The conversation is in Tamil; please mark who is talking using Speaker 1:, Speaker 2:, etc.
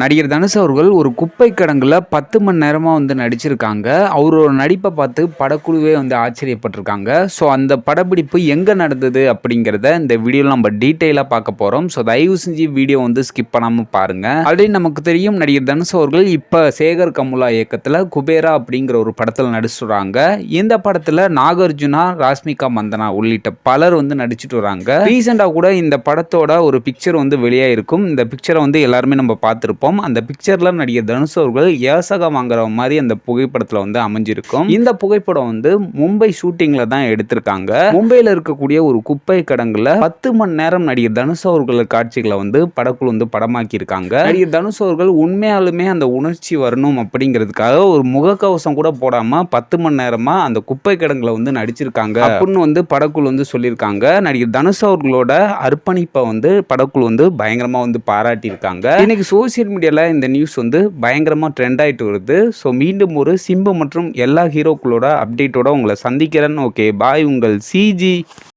Speaker 1: நடிகர் தனுஷ் அவர்கள் ஒரு குப்பை கிடங்குல பத்து மணி நேரமாக வந்து நடிச்சிருக்காங்க. அவரோட நடிப்பை பார்த்து படக்குழுவே வந்து ஆச்சரியப்பட்டிருக்காங்க. ஸோ அந்த படப்பிடிப்பு எங்கே நடந்தது அப்படிங்கிறத இந்த வீடியோவில் நம்ம டீட்டெயிலாக பார்க்க போகிறோம் ஸோ தயவு செஞ்சு வீடியோ வந்து ஸ்கிப் பண்ணாமல் பாருங்கள் ஆல்ரெடி நமக்கு தெரியும் நடிகர் தனுஷ் அவர்கள் இப்போ சேகர் கமுலா இயக்கத்தில் குபேரா அப்படிங்கிற ஒரு படத்தில் நடிச்சுடுறாங்க. இந்த படத்தில் நாகார்ஜுனா ராஷ்மிகா மந்தனா உள்ளிட்ட பலர் வந்து நடிச்சுட்டு வராங்க. ரீசெண்டாக கூட இந்த படத்தோட ஒரு பிக்சர் வந்து வெளியாயிருக்கும். இந்த பிக்சரை வந்து எல்லாருமே நம்ம பார்த்துருப்போம். அந்த பிக்சரில் நடிகர் தனுஷ் அவர்கள் ஏசகம் வாங்குற மாதிரி அந்த புகைப்படத்தில் வந்து அமைஞ்சிருக்கும். இந்த புகைப்படம் வந்து மும்பை ஷூட்டிங்கில் தான் எடுத்திருக்காங்க. மும்பையில் இருக்கக்கூடிய ஒரு குப்பை கடங்குல பத்து மணி நேரம் நடிகர் தனுஷ் அவர்கள் காட்சிகளை வந்து படக்குழு வந்து படமாக்கியிருக்காங்க. நடிகர் தனுஷ் அவர்கள் உண்மையாலுமே அந்த உணர்ச்சி வரணும் அப்படிங்கிறதுக்காக ஒரு முகக்கவசம் கூட போடாம பத்து மணி நேரமா அந்த குப்பை கிடங்குல வந்து நடிச்சிருக்காங்க அப்படின்னு வந்து படக்குழு வந்து சொல்லியிருக்காங்க. நடிகர் தனுஷ் அவர்களோட அர்ப்பணிப்பை வந்து படக்குழு வந்து பயங்கரமா வந்து பாராட்டியிருக்காங்க. இன்னைக்கு சோசியல் மீடியாவில் இந்த நியூஸ் வந்து பயங்கரமாக ட்ரெண்ட் ஆயிட்டு வருது. ஸோ மீண்டும் ஒரு சிம்பு மற்றும் எல்லா ஹீரோக்களோட அப்டேட்டோட உங்களை சந்திக்கிறேன்னு ஓகே பாய் உங்கள் சிஜி